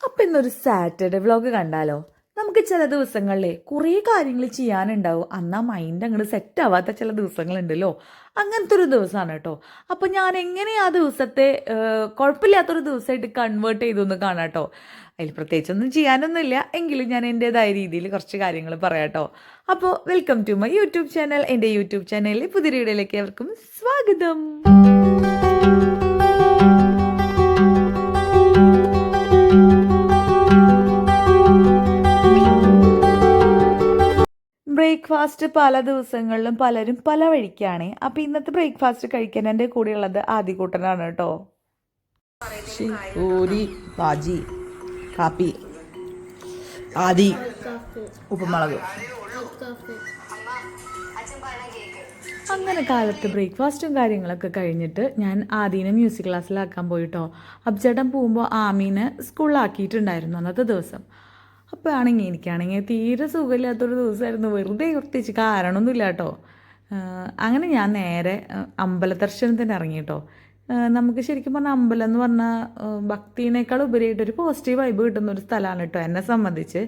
അപ്പം ഇന്നൊരു Saturday vlog കണ്ടാലോ? നമുക്ക് ചില ദിവസങ്ങളിലെ കുറേ കാര്യങ്ങൾ ചെയ്യാനുണ്ടാവും. അന്ന് ആ മൈൻഡ് അങ്ങോട്ട് സെറ്റ് ആവാത്ത ചില ദിവസങ്ങളുണ്ടല്ലോ. അങ്ങനത്തെ ഒരു ദിവസമാണ് കേട്ടോ അപ്പോൾ ഞാൻ എങ്ങനെ ആ ദിവസത്തെ കുഴപ്പമില്ലാത്തൊരു ദിവസമായിട്ട് കൺവേർട്ട് ചെയ്തു എന്ന് കാണാം കേട്ടോ അതിൽ പ്രത്യേകിച്ചൊന്നും ചെയ്യാനൊന്നുമില്ല. എങ്കിലും ഞാൻ എന്റെതായ രീതിയിൽ കുറച്ച് കാര്യങ്ങൾ പറയാം കേട്ടോ അപ്പോൾ welcome to my YouTube channel എന്റെ യൂട്യൂബ് ചാനലിലെ പുതിയ വീഡിയോയിലേക്ക് അവർക്കും സ്വാഗതം. ബ്രേക്ക്ഫാസ്റ്റ് പല ദിവസങ്ങളിലും പലരും പല വഴിക്കാണ്. അപ്പം ഇന്നത്തെ ബ്രേക്ക്ഫാസ്റ്റ് കഴിക്കാൻ എന്റെ കൂടെയുള്ളത് ആദ്യകൂട്ടനാണ് കേട്ടോ. പൂരി ബാജി കാപ്പി ആദി ഉപ്പുമുളക്. അങ്ങനെ കാലത്ത് ബ്രേക്ക്ഫാസ്റ്റും കാര്യങ്ങളൊക്കെ കഴിഞ്ഞിട്ട് ഞാൻ ആദീനെ മ്യൂസിക് ക്ലാസ്സിലാക്കാൻ പോയിട്ടോ അബ്ജേട്ടൻ പോകുമ്പോൾ ആമീനെ സ്കൂളിലാക്കിയിട്ടുണ്ടായിരുന്നു അന്നത്തെ ദിവസം. അപ്പോൾ ആണെങ്കിൽ എനിക്കാണെങ്കിൽ തീരെ സുഖമില്ലാത്തൊരു ദിവസമായിരുന്നു. വെറുതെ പ്രത്യേകിച്ച് കാരണമൊന്നുമില്ല കേട്ടോ. അങ്ങനെ ഞാൻ നേരെ അമ്പലദർശനത്തിന് അമ്പല ദർശനത്തിന് ഇറങ്ങി കേട്ടോ. നമുക്ക് ശരിക്കും പറഞ്ഞാൽ അമ്പലം എന്ന് പറഞ്ഞാൽ ഭക്തിനേക്കാൾ ഉപരിയായിട്ട് ഒരു പോസിറ്റീവ് വൈബ് കിട്ടുന്ന ഒരു സ്ഥലമാണ് കേട്ടോ എന്നെ സംബന്ധിച്ച്.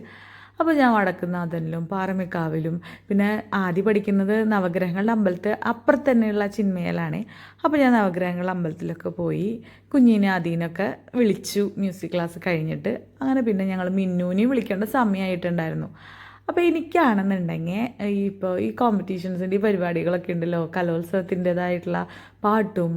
അപ്പോൾ ഞാൻ വടക്കുന്നാഥനിലും പാറമേക്കാവിലും പിന്നെ ആദ്യം പഠിക്കുന്നത് നവഗ്രഹങ്ങളുടെ അമ്പലത്തിൽ അപ്പുറത്ത് തന്നെയുള്ള ചിന്മയിലാണ് അപ്പോൾ ഞാൻ നവഗ്രഹങ്ങളുടെ അമ്പലത്തിലൊക്കെ പോയി കുഞ്ഞിനെ ആദീനൊക്കെ വിളിച്ചു മ്യൂസിക് ക്ലാസ് കഴിഞ്ഞിട്ട്. അങ്ങനെ പിന്നെ ഞങ്ങൾ മിന്നൂനെയും വിളിക്കേണ്ട സമയമായിട്ടുണ്ടായിരുന്നു അപ്പോൾ എനിക്കാണെന്നുണ്ടെങ്കിൽ ഈ ഇപ്പോൾ ഈ കോമ്പറ്റീഷൻസിന്റെ പരിപാടികളൊക്കെ ഉണ്ടല്ലോ കലോത്സവത്തിന്റെതായിട്ടുള്ള പാട്ടും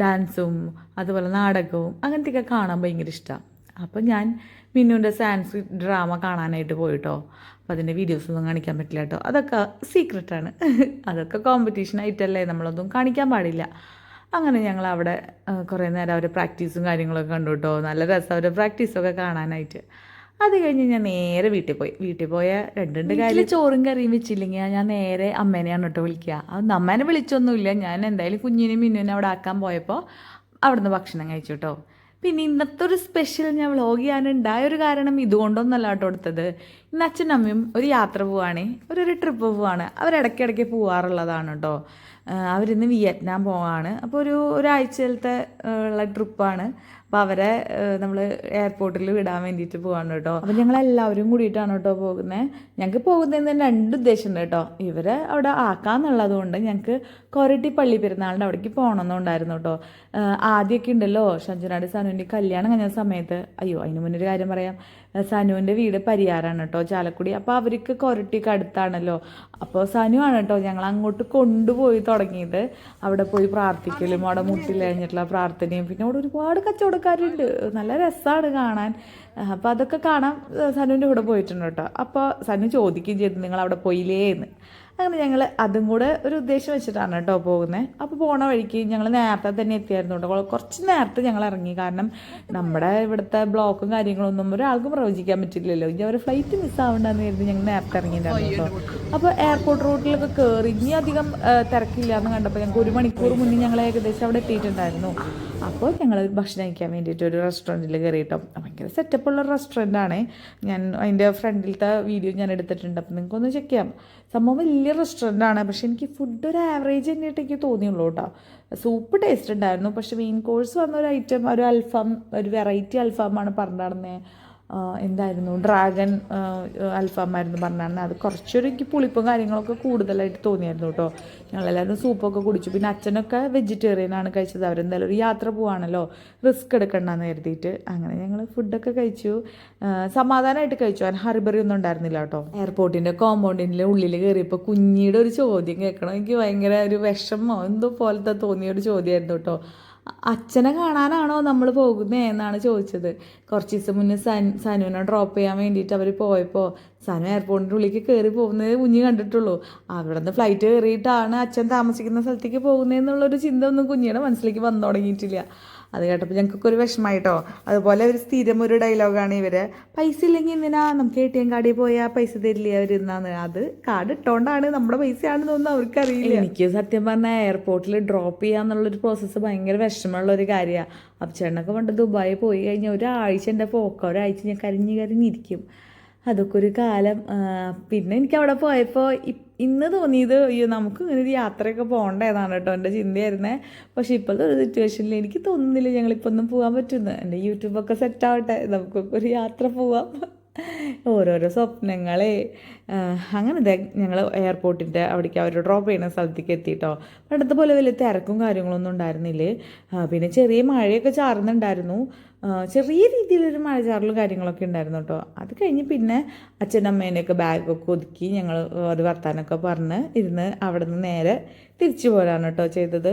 ഡാൻസും അതുപോലെ നാടകവും അങ്ങനത്തെയൊക്കെ കാണാൻ ഭയങ്കര ഇഷ്ടമാണ് അപ്പോൾ ഞാൻ മിന്നുവിന്റെ സാൻസ് ഡ്രാമ കാണാനായിട്ട് പോയിട്ടോ. അപ്പോൾ അതിന്റെ വീഡിയോസൊന്നും കാണിക്കാൻ പറ്റില്ല കേട്ടോ. അതൊക്കെ സീക്രട്ടാണ് അതൊക്കെ കോമ്പറ്റീഷൻ ആയിട്ടല്ലേ നമ്മളൊന്നും കാണിക്കാൻ പാടില്ല. അങ്ങനെ ഞങ്ങൾ അവിടെ കുറേ നേരം അവരെ പ്രാക്ടീസും കാര്യങ്ങളൊക്കെ കണ്ടു കേട്ടോ. നല്ല രസം അവരുടെ പ്രാക്ടീസൊക്കെ കാണാനായിട്ട്. അത് കഴിഞ്ഞ് ഞാൻ നേരെ വീട്ടിൽ പോയി. വീട്ടിൽ പോയ രണ്ട് രണ്ട് കാര്യം ചോറും കറിയും വെച്ചില്ലെങ്കിൽ ഞാൻ നേരെ അമ്മേനെയാണ് കേട്ടോ വിളിക്കുക അത് അമ്മേനെ വിളിച്ചൊന്നുമില്ല. ഞാൻ എന്തായാലും കുഞ്ഞിനെയും മിന്നുവിനെ അവിടെ ആക്കാൻ പോയപ്പോൾ അവിടുന്ന് ഭക്ഷണം കഴിച്ചു കേട്ടോ. പിന്നെ ഇന്നത്തെ ഒരു സ്പെഷ്യൽ ഞാൻ വ്ളോഗ് ചെയ്യാനുണ്ടായ ഒരു കാരണം ഇതുകൊണ്ടൊന്നല്ല കേട്ടോ എടുത്തത്. ഇന്ന് അച്ഛനും അമ്മയും ഒരു യാത്ര പോവാണേ. ഒരു ഒരു ട്രിപ്പ് പോവാണ് അവരിടയ്ക്കിടയ്ക്ക് പോവാറുള്ളതാണ് കേട്ടോ. അവരിന്ന് വിയറ്റ്നാം പോവാണ്. അപ്പോൾ ഒരു ഒരാഴ്ചയിലത്തെ ഉള്ള ട്രിപ്പാണ് അപ്പോൾ അവരെ നമ്മൾ എയർപോർട്ടിൽ വിടാൻ വേണ്ടിയിട്ട് പോവാണ് കേട്ടോ. അപ്പോൾ ഞങ്ങൾ എല്ലാവരും കൂടിയിട്ടാണ് കേട്ടോ പോകുന്നത് ഞങ്ങൾക്ക് പോകുന്നതിന് തന്നെ രണ്ട് ഉദ്ദേശമുണ്ട് കേട്ടോ. ഇവരെ അവിടെ ആക്കാന്നുള്ളത് കൊണ്ട് ഞങ്ങൾക്ക് കൊരട്ടി പള്ളി പെരുന്നാളിന്റെ അവിടേക്ക് പോകണമെന്നുണ്ടായിരുന്നു കേട്ടോ. ആദ്യമൊക്കെ ഉണ്ടല്ലോ ഷഞ്ജുനാട് സനുവിന്റെ കല്യാണം കഴിഞ്ഞ സമയത്ത്. അയ്യോ അതിന് മുന്നൊരു കാര്യം പറയാം. സനുവിന്റെ വീട് പരിയാറാണ് കേട്ടോ ചാലക്കുടി. അപ്പോൾ അവർക്ക് കൊരട്ടിക്ക് അടുത്താണല്ലോ. അപ്പോൾ സനു ആണ് കേട്ടോ ഞങ്ങൾ അങ്ങോട്ട് കൊണ്ടുപോയി തുടങ്ങിയത്. അവിടെ പോയി പ്രാർത്ഥിക്കലും അവിടെ മുട്ടിൽ കഴിഞ്ഞിട്ടുള്ള പ്രാർത്ഥനയും. പിന്നെ അവിടെ ഒരുപാട് കച്ചവടക്കാരുണ്ട് നല്ല രസമാണ് കാണാൻ. അപ്പോൾ അതൊക്കെ കാണാൻ സനുവിന്റെ കൂടെ പോയിട്ടുണ്ട് കേട്ടോ. അപ്പോൾ സനു ചോദിക്കുകയും ചെയ്തു നിങ്ങൾ അവിടെ പോയില്ലേ? എന്ന്. അങ്ങനെ ഞങ്ങൾ അതും കൂടെ ഒരു ഉദ്ദേശം വെച്ചിട്ടാണ് കേട്ടോ പോകുന്നത് അപ്പോൾ പോണ വഴിക്ക് ഞങ്ങൾ നേരത്തെ തന്നെ എത്തിയായിരുന്നു കേട്ടോ. കുറച്ച് നേരത്തെ ഞങ്ങൾ ഇറങ്ങി. കാരണം നമ്മുടെ ഇവിടുത്തെ ബ്ലോക്കും കാര്യങ്ങളും ഒന്നും ഒരാൾക്കും പ്രവചിക്കാൻ പറ്റില്ലല്ലോ. ഇനി അവർ ഫ്ലൈറ്റ് മിസ്സാവണ്ടെന്ന് കരുതി ഞങ്ങൾ നേരത്തെ ഇറങ്ങിയിട്ടുണ്ടായിരുന്നു കേട്ടോ. അപ്പോൾ എയർപോർട്ട് റൂട്ടിലൊക്കെ കയറി ഇനി അധികം തിരക്കില്ലാന്ന് കണ്ടപ്പോൾ ഞങ്ങൾക്ക് ഒരു മണിക്കൂർ മുന്നേ ഞങ്ങൾ ഏകദേശം അവിടെ എത്തിയിട്ടുണ്ടായിരുന്നു. അപ്പോൾ ഞങ്ങൾ ഭക്ഷണം കഴിക്കാൻ വേണ്ടിയിട്ട് ഒരു റെസ്റ്റോറന്റിൽ കയറിയിട്ടോ ഭയങ്കര സെറ്റപ്പുള്ള റെസ്റ്റോറന്റ് റെസ്റ്റോറന്റാണ് ഞാൻ അതിന്റെ ഫ്രണ്ടിലത്തെ വീഡിയോ ഞാൻ എടുത്തിട്ടുണ്ട്. അപ്പം നിങ്ങൾക്കൊന്ന് ചെക്ക് ചെയ്യാം. സംഭവം വലിയ റെസ്റ്റോറന്റ് ആണ്. പക്ഷേ എനിക്ക് ഫുഡ് ഒരു ആവറേജ് തന്നെയായിട്ട് എനിക്ക് തോന്നിയുള്ളൂ കേട്ടോ. സൂപ്പ് ടേസ്റ്റ് ഉണ്ടായിരുന്നു. പക്ഷേ മെയിൻ കോഴ്സ് വന്ന ഒരു ഐറ്റം ഒരു അൽഫാം ഒരു വെറൈറ്റി അൽഫാമാണ് പറഞ്ഞിരുന്നത് എന്തായിരുന്നു? ഡ്രാഗൺ അൽഫാമായിരുന്നു പറഞ്ഞാൽ അത് കുറച്ചൊരു എനിക്ക് പുളിപ്പും കാര്യങ്ങളൊക്കെ കൂടുതലായിട്ട് തോന്നിയായിരുന്നു കേട്ടോ. ഞങ്ങളെല്ലാവരും സൂപ്പൊക്കെ കുടിച്ചു. പിന്നെ അച്ഛനൊക്കെ വെജിറ്റേറിയൻ ആണ് കഴിച്ചത്. അവരെന്തായാലും ഒരു യാത്ര പോവാണല്ലോ. റിസ്ക് എടുക്കണ്ടെന്ന് കരുതിയിട്ട് അങ്ങനെ ഞങ്ങൾ ഫുഡൊക്കെ കഴിച്ചു. സമാധാനമായിട്ട് കഴിച്ചു. അതിന് ഹറിബറി ഒന്നും ഉണ്ടായിരുന്നില്ല കേട്ടോ. എയർപോർട്ടിന്റെ കോമ്പൗണ്ടിന്റെ ഉള്ളിൽ കയറിയപ്പോൾ കുഞ്ഞിയുടെ ഒരു ചോദ്യം കേൾക്കണം. എനിക്ക് ഭയങ്കര ഒരു വിഷമോ. എന്തോ പോലത്തെ തോന്നിയ ഒരു ചോദ്യമായിരുന്നു കേട്ടോ. അച്ഛനെ കാണാനാണോ നമ്മൾ പോകുന്നത് എന്നാണ് ചോദിച്ചത്. കുറച്ച് ദിവസം മുന്നേ സൻ സനുവിനെ ഡ്രോപ്പ് ചെയ്യാൻ വേണ്ടിയിട്ട് അവർ പോയപ്പോൾ സനു എയർപോർട്ടിന്റെ ഉള്ളിലേക്ക് കയറി പോകുന്നത് കുഞ്ഞ് കണ്ടിട്ടുള്ളൂ. അവിടെ നിന്ന് ഫ്ലൈറ്റ് കയറിയിട്ടാണ് അച്ഛൻ താമസിക്കുന്ന സ്ഥലത്തേക്ക് പോകുന്നതെന്നുള്ളൊരു ചിന്ത ഒന്നും കുഞ്ഞിയുടെ മനസ്സിലേക്ക് വന്നു തുടങ്ങിയിട്ടില്ല. അത് കേട്ടപ്പോൾ ഞങ്ങൾക്കൊക്കെ ഒരു വിഷമമായിട്ടോ. അതുപോലെ ഒരു സ്ഥിരം ഒരു ഡയലോഗാണ് ഇവർ പൈസ ഇല്ലെങ്കിൽ എന്തിനാ? നമുക്ക് എ ടി എം കാർഡിൽ പോയാൽ പൈസ തരില്ല അവർ അത് കാർഡ് ഇട്ടോണ്ടാണ് നമ്മുടെ പൈസയാണെന്ന് ഒന്നും അവർക്കറിയില്ല. എനിക്ക് സത്യം പറഞ്ഞാൽ എയർപോർട്ടിൽ ഡ്രോപ്പ് ചെയ്യാന്നുള്ളൊരു പ്രോസസ്സ് ഭയങ്കര വിഷമമുള്ള ഒരു കാര്യമാണ് അപ്പം ചേട്ടനൊക്കെ പണ്ട് ദുബായി പോയി കഴിഞ്ഞാൽ ഒരാഴ്ച എന്റെ പോക്ക ഒരാഴ്ച ഞാൻ കരിഞ്ഞ് കരിഞ്ഞിരിക്കും അതൊക്കെ ഒരു കാലം പിന്നെ എനിക്ക് അവിടെ പോയപ്പോൾ ഇന്ന് തോന്നിയത് അയ്യോ നമുക്ക് ഇങ്ങനെ ഒരു യാത്രയൊക്കെ പോകേണ്ടതാണ് കേട്ടോ എന്റെ ചിന്തയായിരുന്നേ. പക്ഷേ ഇപ്പോഴത്തെ ഒരു സിറ്റുവേഷനിൽ എനിക്ക് തോന്നുന്നില്ല ഞങ്ങളിപ്പോൾ ഒന്നും പോകാൻ പറ്റുന്നു എന്റെ യൂട്യൂബൊക്കെ സെറ്റ് ആവട്ടെ നമുക്കൊക്കെ ഒരു യാത്ര പോവാം. ഓരോരോ സ്വപ്നങ്ങളെ. അങ്ങനെ ഞങ്ങൾ എയർപോർട്ടിന്റെ അവിടേക്ക് അവർ ഡ്രോപ്പ് ചെയ്യുന്ന സ്ഥലത്തേക്ക് എത്തിയിട്ടോ പണ്ടത്തെ പോലെ വലിയ തിരക്കും കാര്യങ്ങളൊന്നും ഉണ്ടായിരുന്നില്ലേ. പിന്നെ ചെറിയ മഴയൊക്കെ ചാറുന്നുണ്ടായിരുന്നു. ആ, ചെറിയ രീതിയിലൊരു മഴ ചാറലും കാര്യങ്ങളൊക്കെ ഉണ്ടായിരുന്നു കേട്ടോ അത് കഴിഞ്ഞ് പിന്നെ അച്ഛനും അമ്മേനെയൊക്കെ ബാഗൊക്കെ ഒതുക്കി ഞങ്ങൾ അത് വർത്താനൊക്കെ പറഞ്ഞ് ഇരുന്ന് അവിടെ നിന്ന് നേരെ തിരിച്ചു പോരാണ് കേട്ടോ ചെയ്തത്.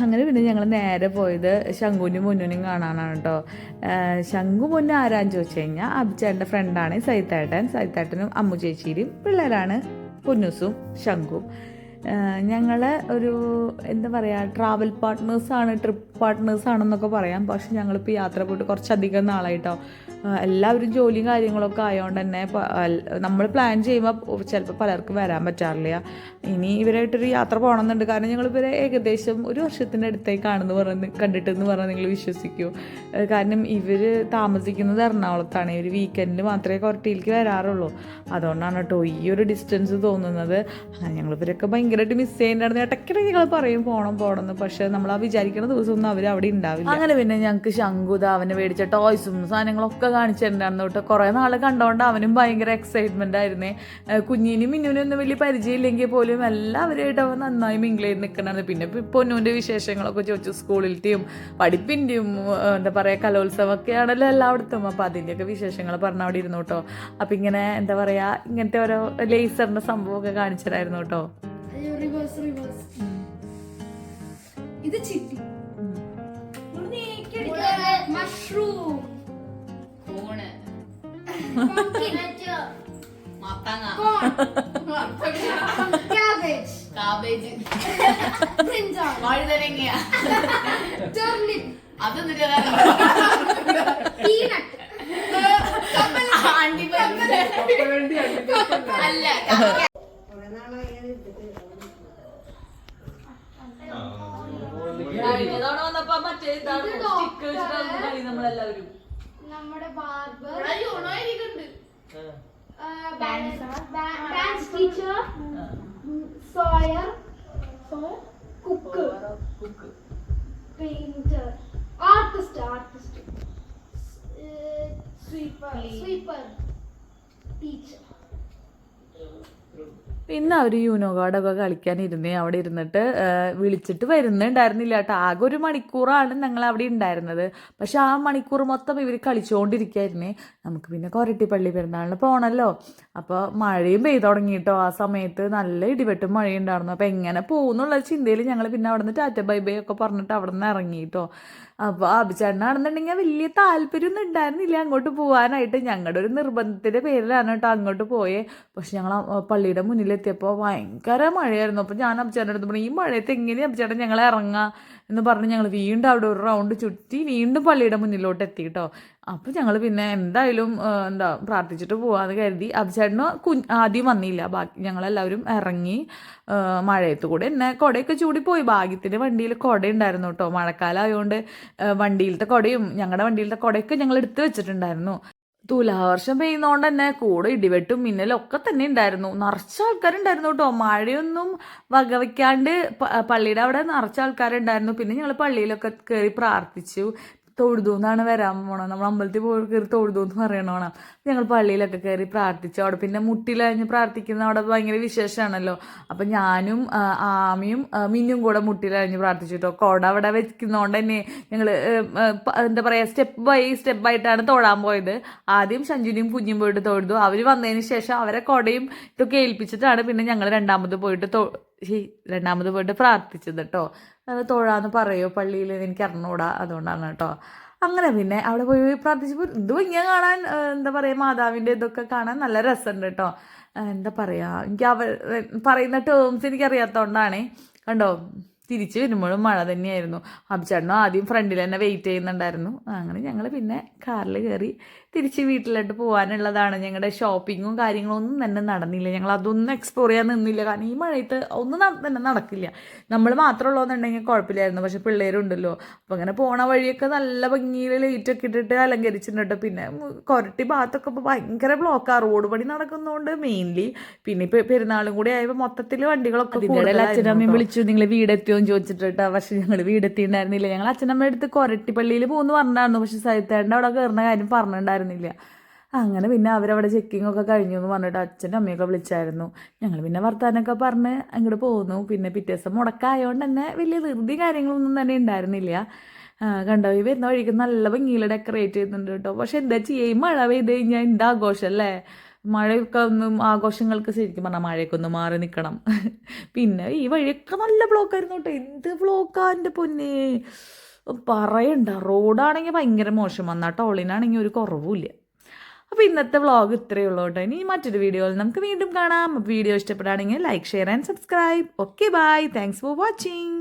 അങ്ങനെ പിന്നെ ഞങ്ങൾ നേരെ പോയത് ശംഖുവിനും മുന്നിനും കാണാനാണ് കേട്ടോ ശംഖു മുന്നു ആരാന്ന് ചോദിച്ചു കഴിഞ്ഞാൽ അഭിചേട്ടന്റെ ഫ്രണ്ടാണ് സൈത്തേട്ടൻ സൈത്തേട്ടനും അമ്മു ചേച്ചിയും പിള്ളേരാണ് പൊന്നൂസും ശംഖുവും ഞങ്ങൾ ഒരു എന്താ പറയുക ട്രാവൽ പാർട്ട്നേഴ്സാണ് ട്രിപ്പ് പാർട്ട്നേഴ്സാണെന്നൊക്കെ പറയാം. പക്ഷെ ഞങ്ങളിപ്പോൾ യാത്ര പോയിട്ട് കുറച്ചധികം നാളായിട്ടോ. എല്ലാവരും ജോലിയും കാര്യങ്ങളൊക്കെ ആയതുകൊണ്ട് തന്നെ നമ്മൾ പ്ലാൻ ചെയ്യുമ്പോൾ ചിലപ്പോൾ പലർക്കും വരാൻ പറ്റാറില്ല. ഇനി ഇവരായിട്ടൊരു യാത്ര പോകണമെന്നുണ്ട് കാരണം ഞങ്ങൾ ഇവരെ ഏകദേശം ഒരു വർഷത്തിന്റെ അടുത്തേക്കാണെന്ന് പറഞ്ഞ് കണ്ടിട്ടെന്ന് പറഞ്ഞാൽ നിങ്ങൾ വിശ്വസിക്കൂ. കാരണം ഇവർ താമസിക്കുന്നത് എറണാകുളത്താണ്. ഇവർ വീക്കെൻഡിൽ മാത്രമേ കൊരട്ടിയിലേക്ക് വരാറുള്ളൂ. അതുകൊണ്ടാണ് കേട്ടോ ഈ ഒരു ഡിസ്റ്റൻസ് തോന്നുന്നത്. ഞങ്ങളിവരൊക്കെ ഭയങ്കര ഭയങ്കരമായിട്ട് മിസ് ചെയ്യുന്നുണ്ടായിരുന്നു ഇടയ്ക്കിടയ്ക്ക് ഞങ്ങൾ പറയും പോണം പോകണം പക്ഷെ നമ്മൾ ആ വിചാരിക്കുന്ന ദിവസമൊന്നും അവർ അവിടെ ഉണ്ടാവില്ല. അങ്ങനെ പിന്നെ ഞങ്ങൾക്ക് ശങ്കുദ അവനെ മേടിച്ച ടോയ്സും സാധനങ്ങളൊക്കെ കാണിച്ചിട്ടുണ്ടായിരുന്നു കേട്ടോ. കുറേ നാൾ കണ്ടോണ്ട് അവനും ഭയങ്കര എക്സൈറ്റ്മെന്റ് ആയിരുന്നേ. കുഞ്ഞിനും മിന്നുവിനും ഒന്നും വലിയ പരിചയമില്ലെങ്കിൽ പോലും എല്ലാവരുമായിട്ട് അവൻ നന്നായി മിങ്കിൾ ചെയ്ത് നിൽക്കണമായിരുന്നു പിന്നെ പൊന്നുവിന്റെ വിശേഷങ്ങളൊക്കെ ചോദിച്ചു സ്കൂളിലത്തെയും പഠിപ്പിന്റെയും എന്താ പറയുക കലോത്സവമൊക്കെ ആണല്ലോ എല്ലായിടത്തും. അപ്പോൾ അതിന്റെയൊക്കെ വിശേഷങ്ങൾ പറഞ്ഞ അവിടെ ഇരുന്നു കേട്ടോ. അപ്പം ഇങ്ങനെ എന്താ പറയുക ഇങ്ങനത്തെ ഓരോ ലേസറിന്റെ സംഭവമൊക്കെ കാണിച്ചിട്ടായിരുന്നു കേട്ടോ. റിവേഴ്സ് റിവേഴ്സ് ഇത് ചിട്ടി. മഷ്റൂം കൂണ്. മത്തങ്ങ. കാബേജ് ബ്രിഞ്ചാൾ വഴുതനങ്ങ ടർണിപ്പ് അതൊന്നും പീനട്ട് അല്ല നമ്മളെല്ലാവരും. നമ്മുടെ barber dance teacher sawyer cook painter artist artist sweeper sweeper teacher പിന്നെ അവർ യൂനോ കാർഡൊക്കെ കളിക്കാനിരുന്നേ അവിടെ ഇരുന്നിട്ട് വിളിച്ചിട്ട് വരുന്നുണ്ടായിരുന്നില്ല കേട്ടോ. ആകെ ഒരു മണിക്കൂറാണ് ഞങ്ങൾ അവിടെ ഉണ്ടായിരുന്നത്. പക്ഷെ ആ മണിക്കൂർ മൊത്തം ഇവർ കളിച്ചുകൊണ്ടിരിക്കുകയായിരുന്നേ നമുക്ക് പിന്നെ കൊരട്ടിപ്പള്ളി പെരുന്നാളിന് പോകണമല്ലോ അപ്പോൾ മഴയും പെയ്തു തുടങ്ങി കേട്ടോ. ആ സമയത്ത് നല്ല ഇടിവെട്ടും മഴയുണ്ടായിരുന്നു. അപ്പോൾ എങ്ങനെ പോകുന്നുള്ള ചിന്തയിൽ ഞങ്ങൾ പിന്നെ അവിടെ നിന്ന് ടാറ്റ ബൈ ബൈ ഒക്കെ പറഞ്ഞിട്ട് അവിടെ നിന്ന് ഇറങ്ങി കേട്ടോ. അപ്പോൾ അഭിചേട്ടനാണെന്നുണ്ടെങ്കിൽ വലിയ താല്പര്യമൊന്നും ഉണ്ടായിരുന്നില്ല അങ്ങോട്ട് പോകാനായിട്ട് ഞങ്ങളുടെ ഒരു നിർബന്ധത്തിന്റെ പേരിലാണ് കേട്ടോ അങ്ങോട്ട് പോയേ. പക്ഷെ ഞങ്ങൾ പള്ളിയുടെ മുന്നിലെത്തിയപ്പോൾ ഭയങ്കര മഴയായിരുന്നു. അപ്പോൾ ഞാൻ അഭിചേട്ടന്റെ അടുത്ത് പറഞ്ഞു ഈ മഴയത്ത് എങ്ങനെയാണ് അഭിചേട്ടൻ ഞങ്ങൾ ഇറങ്ങുക എന്ന് പറഞ്ഞ് ഞങ്ങൾ വീണ്ടും അവിടെ ഒരു റൗണ്ട് ചുറ്റി വീണ്ടും പള്ളിയുടെ മുന്നിലോട്ട് എത്തി കേട്ടോ. അപ്പോൾ ഞങ്ങൾ പിന്നെ എന്തായാലും എന്താ പ്രാർത്ഥിച്ചിട്ട് പോകാമെന്ന് കരുതി. അഭിചേട്ടന് കു ആദ്യം വന്നില്ല. ബാക്കി ഞങ്ങളെല്ലാവരും ഇറങ്ങി മഴയത്ത് കൂടെ. എന്നെ കുടയൊക്കെ ചൂടി പോയി. ഭാഗ്യത്തിന് വണ്ടിയിൽ കുട ഉണ്ടായിരുന്നു കേട്ടോ. മഴക്കാലം ആയതുകൊണ്ട് വണ്ടിയിലത്തെ കുടയും ഞങ്ങളുടെ വണ്ടിയിലത്തെ കുടയൊക്കെ ഞങ്ങൾ എടുത്തു വെച്ചിട്ടുണ്ടായിരുന്നു. തുലാവർഷം പെയ്യുന്നതുകൊണ്ട് തന്നെ കൂടെ ഇടിവെട്ടും മിന്നലും ഒക്കെ തന്നെ ഉണ്ടായിരുന്നു. നിറച്ച ആൾക്കാരുണ്ടായിരുന്നു കേട്ടോ. മഴയൊന്നും വകവയ്ക്കാണ്ട് പള്ളിയുടെ അവിടെ നിറച്ച ആൾക്കാരുണ്ടായിരുന്നു. പിന്നെ ഞങ്ങൾ പള്ളിയിലൊക്കെ കയറി പ്രാർത്ഥിച്ചു. തൊഴുതു എന്നാണ് വരാൻ പോണത്. നമ്മൾ അമ്പലത്തിൽ പോയി കയറി തൊഴുതു എന്ന് പറയണോണം ഞങ്ങൾ പള്ളിയിലൊക്കെ കയറി പ്രാർത്ഥിച്ചു. അവിടെ പിന്നെ മുട്ടിലഴിഞ്ഞ് പ്രാർത്ഥിക്കുന്ന അവിടെ ഭയങ്കര വിശേഷമാണല്ലോ. അപ്പം ഞാനും ആമയും മിന്നും കൂടെ മുട്ടിലഴിഞ്ഞ് പ്രാർത്ഥിച്ചു കേട്ടോ കൊട അവിടെ വെക്കുന്നതുകൊണ്ട് തന്നെ ഞങ്ങൾ എന്താ പറയുക സ്റ്റെപ്പ് ബൈ സ്റ്റെപ്പ് ആയിട്ടാണ് തൊഴാൻ പോയത്. ആദ്യം സഞ്ജുനിയും കുഞ്ഞും പോയിട്ട് തൊഴുതു. അവർ വന്നതിന് ശേഷം അവരെ കൊടയും ഇതൊക്കെ ഏൽപ്പിച്ചിട്ടാണ് പിന്നെ ഞങ്ങൾ രണ്ടാമത് പോയിട്ട് രണ്ടാമത് പോയിട്ട് പ്രാർത്ഥിച്ചത് കേട്ടോ തൊഴാന്ന് പറയോ പള്ളിയിൽ എനിക്ക് അറിഞ്ഞൂടാ അതുകൊണ്ടാണ് കേട്ടോ അങ്ങനെ പിന്നെ അവിടെ പോയി പ്രാർത്ഥിച്ചപ്പോൾ ഇത് ഇങ്ങനെ കാണാൻ എന്താ പറയുക മാതാവിന്റെ ഇതൊക്കെ കാണാൻ നല്ല രസമുണ്ട് കേട്ടോ എന്താ പറയുക എനിക്ക് അവർ പറയുന്ന ടേംസ് എനിക്ക് അറിയാത്തതുകൊണ്ടാണ് കണ്ടോ തിരിച്ച് വരുമ്പോഴും മഴ തന്നെയായിരുന്നു. അഭിചേട്ടനും ആദ്യം ഫ്രണ്ടിൽ തന്നെ വെയിറ്റ് ചെയ്യുന്നുണ്ടായിരുന്നു. അങ്ങനെ ഞങ്ങൾ പിന്നെ കാറിൽ കയറി തിരിച്ച് വീട്ടിലോട്ട് പോകാനുള്ളതാണ് ഞങ്ങളുടെ ഷോപ്പിങ്ങും കാര്യങ്ങളും ഒന്നും തന്നെ നടന്നില്ല. ഞങ്ങൾ അതൊന്നും എക്സ്പ്ലോർ ചെയ്യാൻ നിന്നില്ല. കാരണം ഈ മഴയത്ത് ഒന്നും തന്നെ നടക്കില്ല. നമ്മൾ മാത്രമുള്ളതെന്നുണ്ടെങ്കിൽ കുഴപ്പമില്ലായിരുന്നു. പക്ഷെ പിള്ളേരുണ്ടല്ലോ. അപ്പോൾ അങ്ങനെ പോണ വഴിയൊക്കെ നല്ല ഭംഗിയിൽ ലൈറ്റൊക്കെ ഇട്ടിട്ട് അലങ്കരിച്ചിട്ടുണ്ട്. പിന്നെ കുരട്ടി ഭാഗത്തൊക്കെ ഇപ്പോൾ ഭയങ്കര ബ്ലോക്കാണ് റോഡ് പണി നടക്കുന്നതുകൊണ്ട് മെയിൻലി പിന്നെ ഇപ്പോൾ പെരുന്നാളും കൂടി ആയപ്പോൾ മൊത്തത്തിൽ വണ്ടികളൊക്കെ കൂടുതലായിരുന്നു അച്ഛനമ്മയും വിളിച്ചു നിങ്ങൾ വീടെത്തിയോ എന്ന് ചോദിച്ചിട്ട് പക്ഷെ ഞങ്ങൾ വീടെത്തിയിട്ടുണ്ടായിരുന്നില്ല. ഞങ്ങൾ അച്ഛനമ്മ അടുത്ത് കൊരട്ടിപ്പള്ളിയിൽ പോകുന്നു പറഞ്ഞായിരുന്നു. പക്ഷെ സഹിത്തേണ്ട അവിടെ കയറുന്ന കാര്യം പറഞ്ഞിട്ടുണ്ടായിരുന്നില്ല അങ്ങനെ പിന്നെ അവരവിടെ ചെക്കിംഗ് ഒക്കെ കഴിഞ്ഞു എന്ന് പറഞ്ഞിട്ട് അച്ഛന്റെ അമ്മയൊക്കെ വിളിച്ചായിരുന്നു. ഞങ്ങൾ പിന്നെ വർത്താനൊക്കെ പറഞ്ഞ് അങ്ങോട്ട് പോന്നു. പിന്നെ പിറ്റേ ദിവസം മുടക്കായതുകൊണ്ട് തന്നെ വലിയ ധൃതി കാര്യങ്ങളൊന്നും തന്നെ ഉണ്ടായിരുന്നില്ല കണ്ടോ? ഈ വരുന്ന വഴിക്ക് നല്ല ഭംഗിയിൽ ഡെക്കറേറ്റ് ചെയ്യുന്നുണ്ട് കേട്ടോ. പക്ഷെ എന്താ ചെയ്യുക ഈ മഴ പെയ്ത് കഴിഞ്ഞാൽ എന്താ ആഘോഷം അല്ലേ? മഴയൊക്കെ ഒന്നും ആഘോഷങ്ങൾക്ക് ശരിക്കും പറഞ്ഞാൽ മഴയൊക്കെ ഒന്ന് മാറി നിൽക്കണം പിന്നെ ഈ വഴിയൊക്കെ നല്ല ബ്ലോക്കായിരുന്നു കേട്ടോ. എന്ത് ബ്ലോക്കാ എന്റെ പൊന്നെ? പറയണ്ട. റോഡാണെങ്കിൽ ഭയങ്കര മോശം. വന്ന ടോളിനാണെങ്കിൽ ഒരു കുറവുമില്ല അപ്പോൾ ഇന്നത്തെ വ്ളോഗ് ഇത്രയേ ഉള്ളൂ കേട്ടോ. ഇനി മറ്റൊരു വീഡിയോയിൽ നമുക്ക് വീണ്ടും കാണാം. വീഡിയോ ഇഷ്ടപ്പെടുകയാണെങ്കിൽ like share and subscribe. Okay bye. Thanks for watching